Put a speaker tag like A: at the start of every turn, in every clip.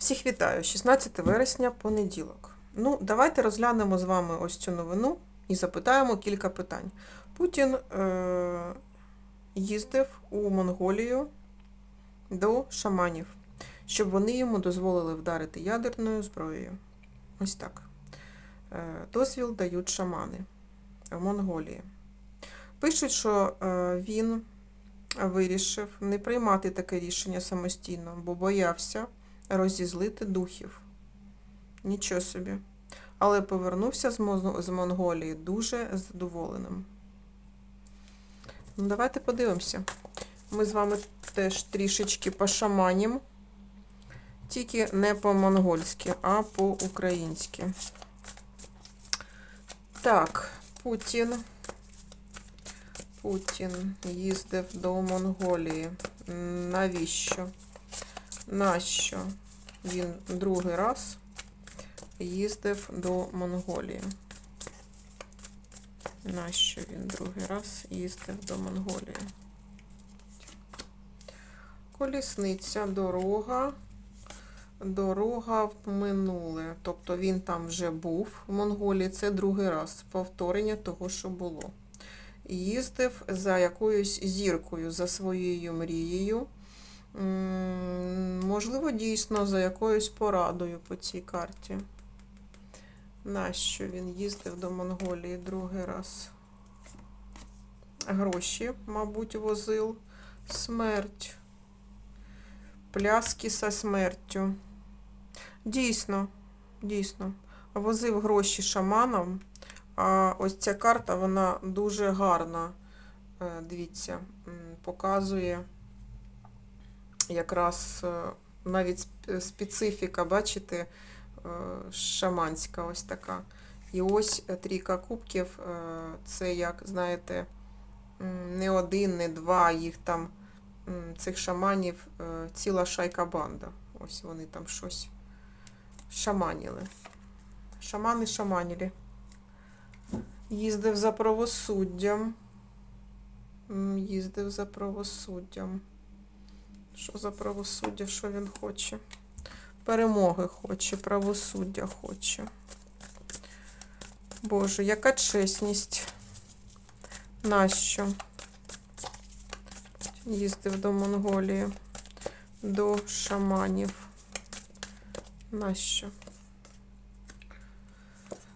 A: Всіх вітаю! 16 вересня, понеділок. Ну, давайте розглянемо з вами ось цю новину і запитаємо кілька питань. Путін е- їздив у Монголію до шаманів, щоб вони йому дозволили вдарити ядерною зброєю. Ось так. Е- дозвіл дають шамани в Монголії. Пишуть, що е- він вирішив не приймати таке рішення самостійно, бо боявся розізлити духів. Нічого собі. Але повернувся з, Монголії дуже задоволеним. Ну, давайте подивимося. Ми з вами теж трішечки пошаманім. Тільки не по-монгольськи, а по-українськи. Так, Путін. Путін їздив до Монголії. Навіщо? Нащо він другий раз їздив до Монголії? Нащо він другий раз їздив до Монголії? Колісниця, дорога. Дорога в минуле. Тобто він там вже був в Монголії. Це другий раз повторення того, що було. Їздив за якоюсь зіркою, за своєю мрією. Можливо, дійсно за якоюсь порадою по цій карті. Нащо він їздив до Монголії другий раз? Гроші, мабуть, возив. Смерть. Пляски со смертю. Дійсно, дійсно. Возив гроші шаманам. А ось ця карта, вона дуже гарна. Е, Дивіться, показує якраз е, навіть специфіка, бачите, е, шаманська ось така. І ось е, трійка кубків, це як, знаєте, не один, не два, їх там, цих шаманів, ціла шайка банда. Ось вони там щось шаманіли. Шамани шаманілі. Їздив за правосуддям. Їздив за правосуддям. Що за правосуддя? Що він хоче? Перемоги хоче, правосуддя хоче. Боже, яка чесність. Нащо? Їздив до Монголії, до шаманів. Нащо?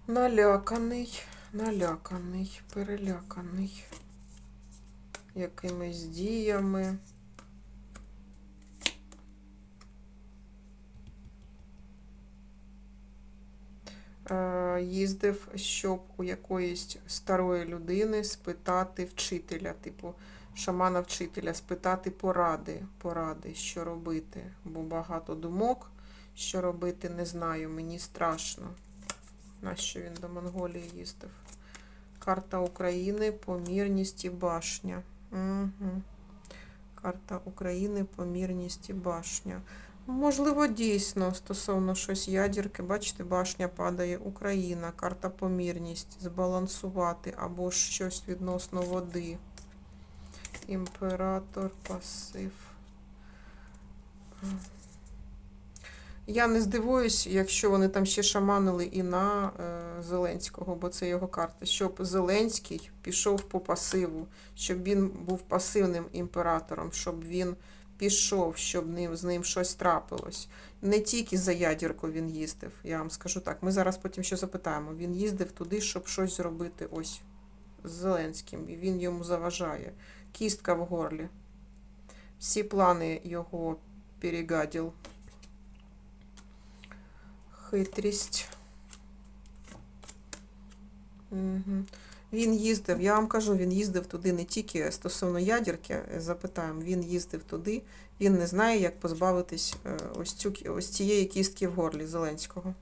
A: Наляканий, наляканий, переляканий якимись діями. Е, Їздив, щоб у якоїсь старої людини спитати вчителя, типу шамана вчителя, спитати поради, поради, що робити, бо багато думок, що робити, не знаю, мені страшно. Нащо він до Монголії їздив? Карта України, помірність і башня. Угу. Карта України, помірність і башня. Можливо, дійсно, стосовно щось ядерки, бачите, башня падає Україна, карта помірність, збалансувати або щось відносно води. Імператор, пасив. Я не здивуюсь, якщо вони там ще шаманили і на е, Зеленського, бо це його карта, щоб Зеленський пішов по пасиву, щоб він був пасивним імператором, щоб він пішов, щоб з ним щось трапилось. Не тільки за ядірку він їздив, я вам скажу так. Ми зараз потім ще запитаємо. Він їздив туди, щоб щось зробити ось з Зеленським, і він йому заважає. Кістка в горлі. Всі плани його перегадив. Хитрість. Угу. Він їздив, я вам кажу, він їздив туди не тільки стосовно ядерки, запитаємо, він їздив туди, він не знає, як позбавитись е, ось, цю, ось цієї кістки в горлі Зеленського.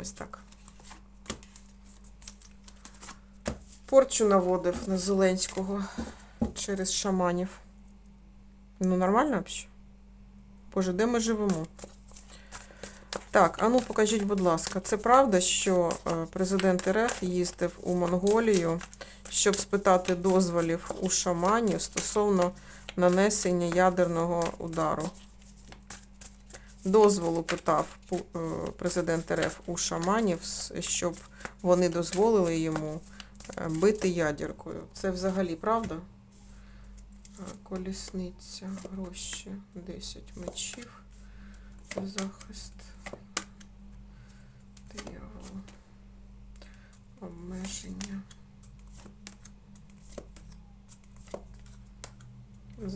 A: Ось так. Порчу наводив на Зеленського через шаманів. Ну, нормально взагалі? Боже, де ми живемо? Так, а ну покажіть, будь ласка, це правда, що е, президент РФ їздив у Монголію, щоб спитати дозволів у шаманів стосовно нанесення ядерного удару? дозволу питав е, президент РФ у шаманів, щоб вони дозволили йому е, бити ядеркою. Це взагалі правда? Колісниця, гроші, 10 мечів, захист, диявол, обмеження.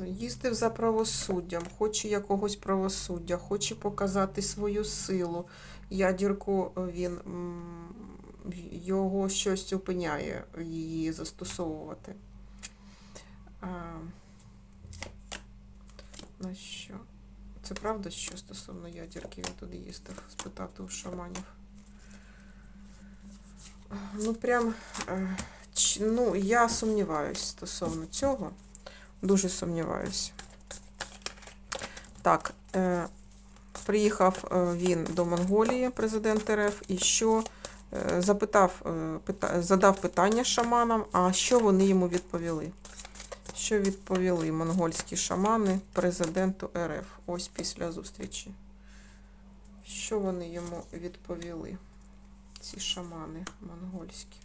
A: Їздив за правосуддям, хоче якогось правосуддя, хоче показати свою силу. Ядірку е, він його щось зупиняє її застосовувати. А, на що? Це правда, що стосовно ядірки він туди їздив спитати у шаманів? Ну, прям, е, ну, я сумніваюсь стосовно цього. Дуже сумніваюся. Так, е, приїхав е, він до Монголії, президент РФ, і що запитав, пита, задав питання шаманам, а що вони йому відповіли? Що відповіли монгольські шамани президенту РФ ось після зустрічі? Що вони йому відповіли? Ці шамани монгольські.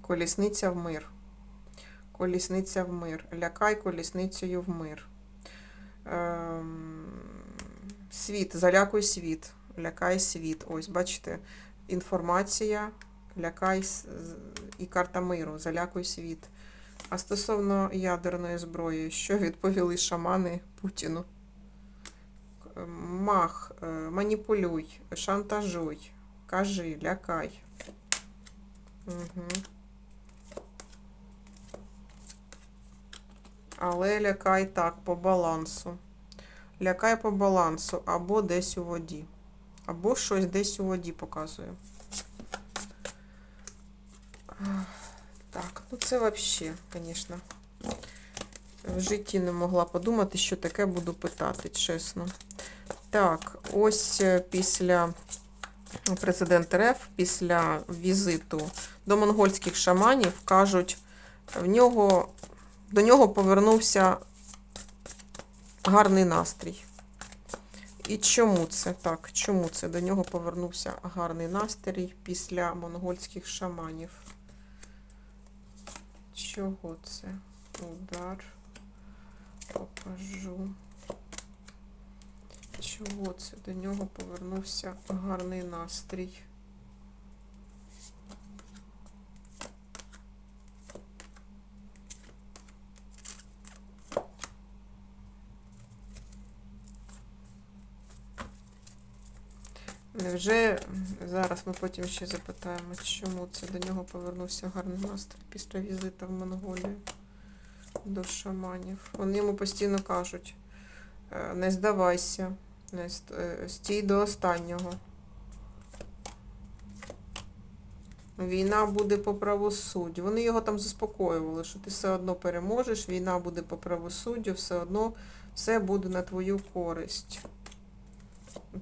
A: Колісниця в мир. Колісниця в мир. Лякай колісницею в мир. Ем, світ, залякуй світ. Лякай світ. Ось, бачите, інформація, лякай і карта миру, залякуй світ. А стосовно ядерної зброї, що відповіли шамани Путіну? Мах, е, маніпулюй, шантажуй, кажи, лякай. Угу. Але лякай так, по балансу. Лякай по балансу, або десь у воді. Або щось десь у воді показує. Так, ну це взагалі, звісно. В житті не могла подумати, що таке буду питати, чесно. Так, ось е, після президент РФ, після візиту до монгольських шаманів, кажуть, в нього до нього повернувся гарний настрій. І чому це так? Чому це до нього повернувся гарний настрій після монгольських шаманів? Чого це? Удар. Покажу. Чого це до нього повернувся гарний настрій? Невже зараз ми потім ще запитаємо, чому це до нього повернувся гарний настрій після візиту в Монголію до шаманів? Вони йому постійно кажуть: е, не здавайся, не е, стій до останнього. Війна буде по правосуддю. Вони його там заспокоювали, що ти все одно переможеш, війна буде по правосуддю, все одно все буде на твою користь.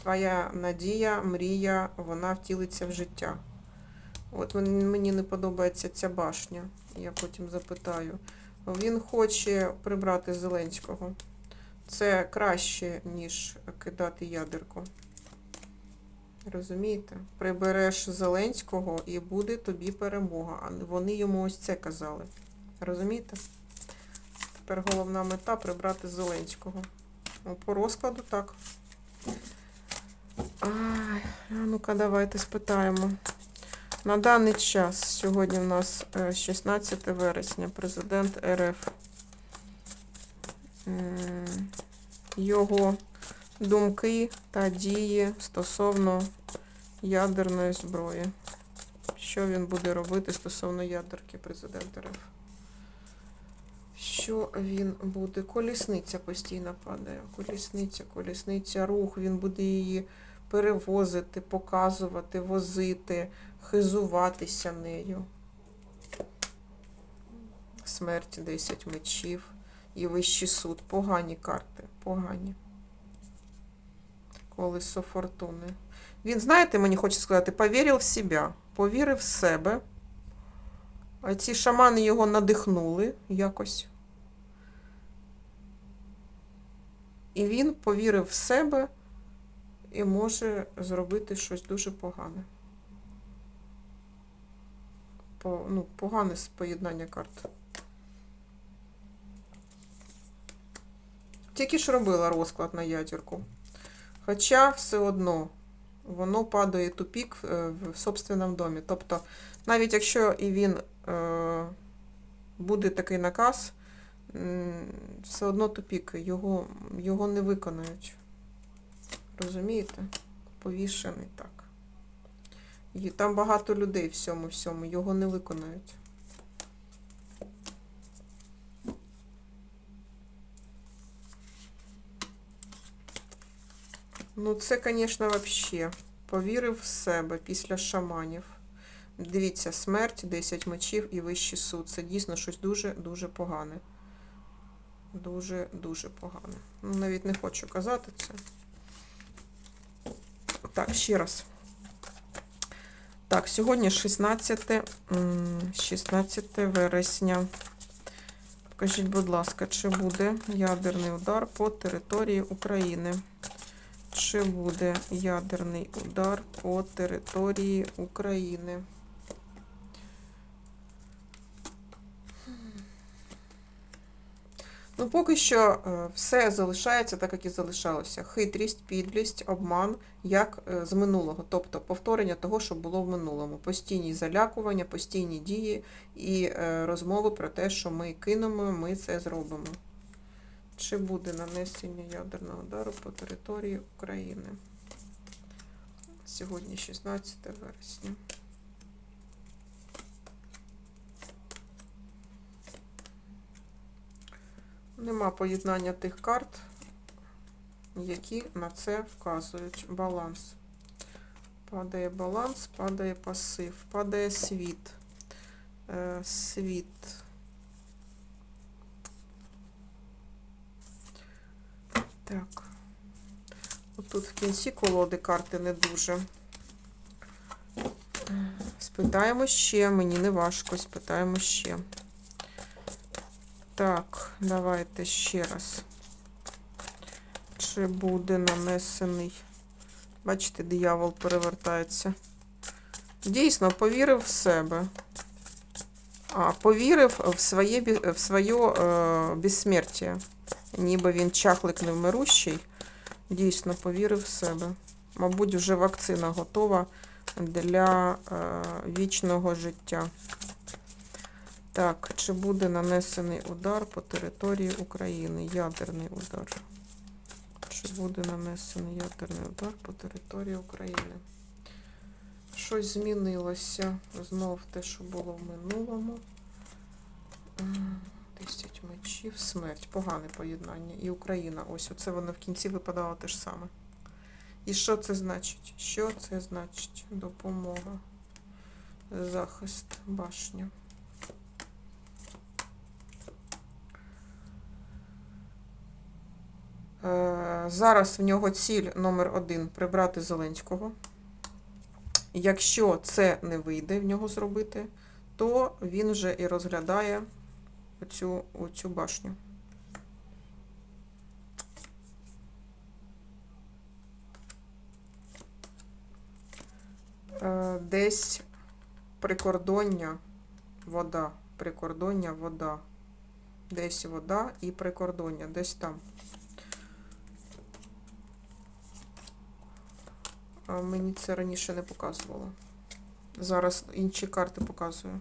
A: Твоя надія, мрія, вона втілиться в життя. От мені не подобається ця башня. Я потім запитаю. Він хоче прибрати Зеленського. Це краще, ніж кидати ядерку. Розумієте? Прибереш Зеленського і буде тобі перемога. Вони йому ось це казали. Розумієте? Тепер головна мета прибрати Зеленського. По розкладу так. Ай, а ну-ка, давайте спитаємо. На даний час, сьогодні в нас е, 16 вересня, президент РФ. Його думки та дії стосовно ядерної зброї. Що він буде робити стосовно ядерки, президент РФ? Що він буде? Колісниця постійно падає. Колісниця, колісниця, рух, він буде її перевозити, показувати, возити, хизуватися нею. Смерть 10 мечів і вищий суд. Погані карти, погані. Колесо фортуни. Він, знаєте, мені хоче сказати, повірив в себе, повірив в себе, А ці шамани його надихнули якось. І він повірив в себе і може зробити щось дуже погане. По, ну, погане поєднання карт. Тільки ж робила розклад на ядерку. Хоча все одно воно падає тупік е, в собственному домі. Тобто, навіть якщо і він е, буде такий наказ, все одно тупік, його, його не виконають. Розумієте? Повішений так. І там багато людей всьому всьому, його не виконають. Ну, це, звісно, вообще. Повірив в себе після шаманів. Дивіться, смерть, 10 мечів і вищий суд. Це дійсно щось дуже-дуже погане. Дуже-дуже погане. Ну, навіть не хочу казати це. Так, ще раз. Так, сьогодні 16, 16 вересня. Покажіть, будь ласка, чи буде ядерний удар по території України? Чи буде ядерний удар по території України? Ну, поки що е, все залишається так, як і залишалося. Хитрість, підлість, обман, як е, з минулого, тобто повторення того, що було в минулому. Постійні залякування, постійні дії і е, розмови про те, що ми кинемо, ми це зробимо. Чи буде нанесення ядерного удару по території України? Сьогодні 16 вересня. Нема поєднання тих карт, які на це вказують. Баланс. Падає баланс, падає пасив, падає світ. Е, світ. Так. Отут в кінці колоди карти не дуже. Спитаємо ще, мені не важко, спитаємо ще. Так, давайте ще раз. Чи буде нанесений. Бачите, диявол перевертається. Дійсно, повірив в себе. А, повірив в своє, в своє е, безсмертя. Ніби він чахлик невмирущий. Дійсно, повірив в себе. Мабуть, вже вакцина готова для е, вічного життя. Так, чи буде нанесений удар по території України? Ядерний удар. Чи буде нанесений ядерний удар по території України? Щось змінилося. Знов те, що було в минулому. М, 10 мечів, смерть. Погане поєднання. І Україна. Ось оце воно в кінці випадало те ж саме. І що це значить? Що це значить? Допомога. Захист, башня. Е, Зараз в нього ціль номер один прибрати Зеленського. Якщо це не вийде в нього зробити, то він вже і розглядає оцю, оцю башню. Е, Десь прикордоння, вода, прикордоння, вода. Десь вода і прикордоння, десь там. Мені це раніше не показувало. Зараз інші карти показую.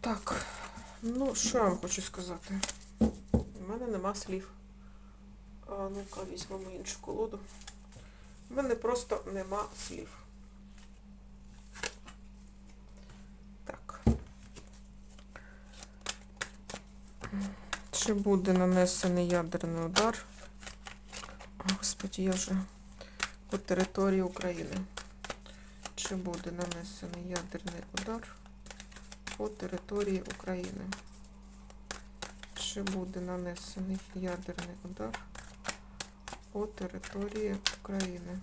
A: Так, ну що я вам хочу сказати? У мене нема слів. А ну-ка, візьмемо іншу колоду. У мене просто нема слів. Так. Чи буде нанесений ядерний удар? Господи, я вже по території України. Чи буде нанесений ядерний удар по території України? Чи буде нанесений ядерний удар по території України?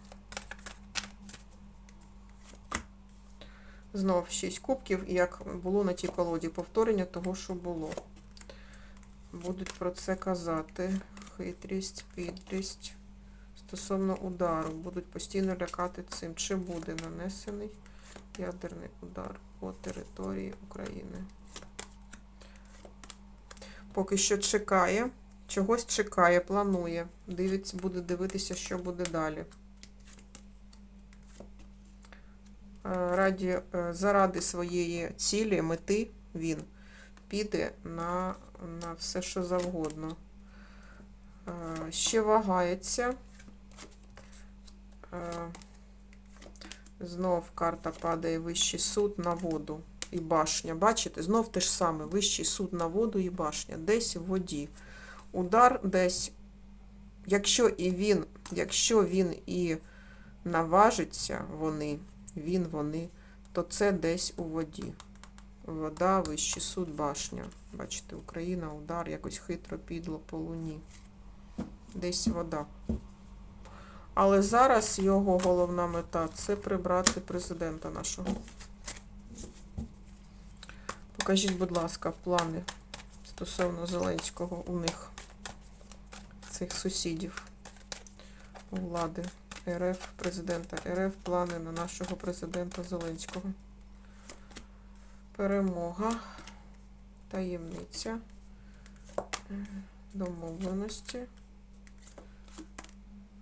A: Знов 6 кубків, як було на тій колоді. Повторення того, що було. Будуть про це казати. Хитрість, підлість. Стосовно удару. Будуть постійно лякати цим. Чи буде нанесений ядерний удар по території України? Поки що чекає. Чогось чекає, планує. Дивиться, буде дивитися, що буде далі. Е, Раді, е, заради своєї цілі, мети він піде на, на все, що завгодно. Е, Ще вагається. Е, Знов карта падає вищий суд на воду і башня. Бачите, знов те ж саме. Вищий суд на воду і башня. Десь в воді. Удар десь, якщо і він, якщо він і наважиться, вони, він, вони, то це десь у воді. Вода, вищий суд, башня. Бачите, Україна, удар, якось хитро підло по луні. Десь вода. Але зараз його головна мета це прибрати президента нашого. Покажіть, будь ласка, плани стосовно Зеленського у них, цих сусідів влади РФ, президента РФ, плани на нашого президента Зеленського. Перемога, таємниця, домовленості,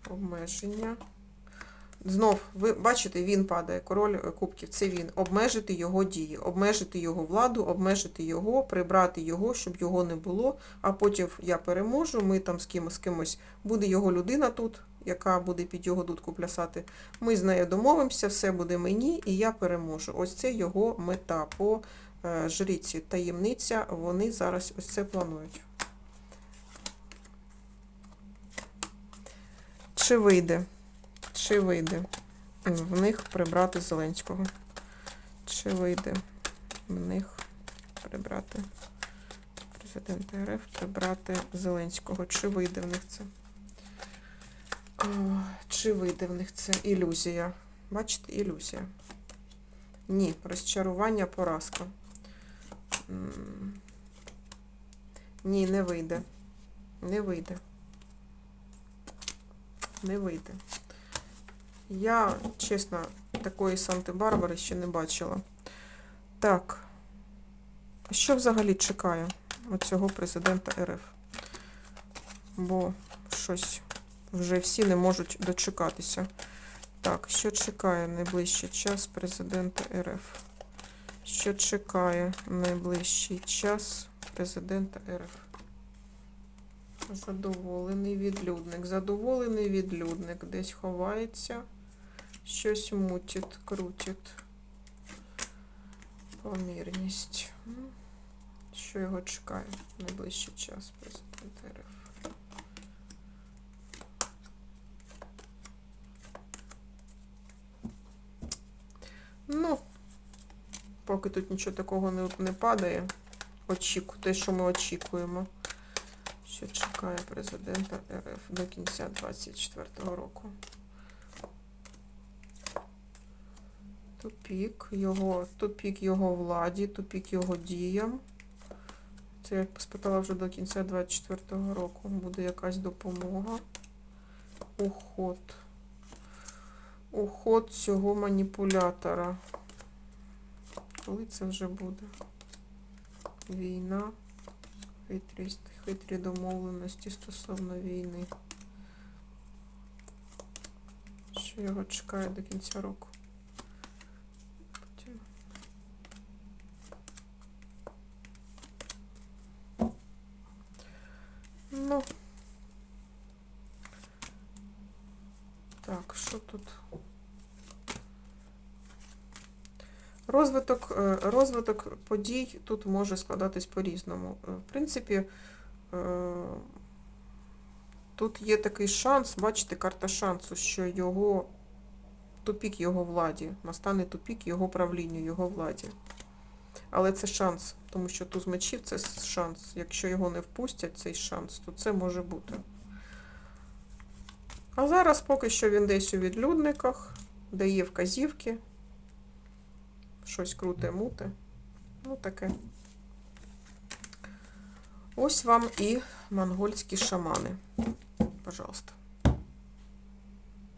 A: обмеження. Знов, ви бачите, він падає, король кубків, це він. Обмежити його дії, обмежити його владу, обмежити його, прибрати його, щоб його не було. А потім я переможу, ми там з кимось, з кимось, буде його людина тут, яка буде під його дудку плясати. Ми з нею домовимося, все буде мені, і я переможу. Ось це його мета по е, жриці. Таємниця, вони зараз ось це планують. Чи вийде? Чи вийде в них прибрати Зеленського? Чи вийде в них прибрати президента РФ, прибрати Зеленського? Чи вийде в них це? Чи вийде в них це? Ілюзія. Бачите, ілюзія. Ні, розчарування, поразка. Ні, не вийде. Не вийде. Не вийде. Я, чесно, такої Санти-Барбари ще не бачила. Так. Що взагалі чекає оцього президента РФ? Бо щось вже всі не можуть дочекатися. Так, що чекає найближчий час президента РФ? Що чекає найближчий час президента РФ? Задоволений відлюдник. Задоволений відлюдник. Десь ховається. Щось мутить, крутить. Помірність. Що його чекає в найближчий час президент РФ? Ну, поки тут нічого такого не, не падає. Очіку, те, що ми очікуємо. Що чекає президента РФ до кінця 2024 року. Тупік його, тупік його владі, тупік його діям. Це я спитала вже до кінця 2024 року. Буде якась допомога. Уход. Уход цього маніпулятора. Коли це вже буде? Війна. Хитрість, хитрі домовленості стосовно війни. Що його чекає до кінця року? Потім. Ну. Так, що тут? Розвиток, е, розвиток подій тут може складатись по-різному. Е, В принципі, е, тут є такий шанс, бачите, карта шансу, що його тупік його владі, настане тупік його правлінню, його владі. Але це шанс, тому що туз мечів це шанс. Якщо його не впустять, цей шанс, то це може бути. А зараз поки що він десь у відлюдниках, дає вказівки. щось круте муте. Ну, таке. Ось вам і монгольські шамани. Пожалуйста.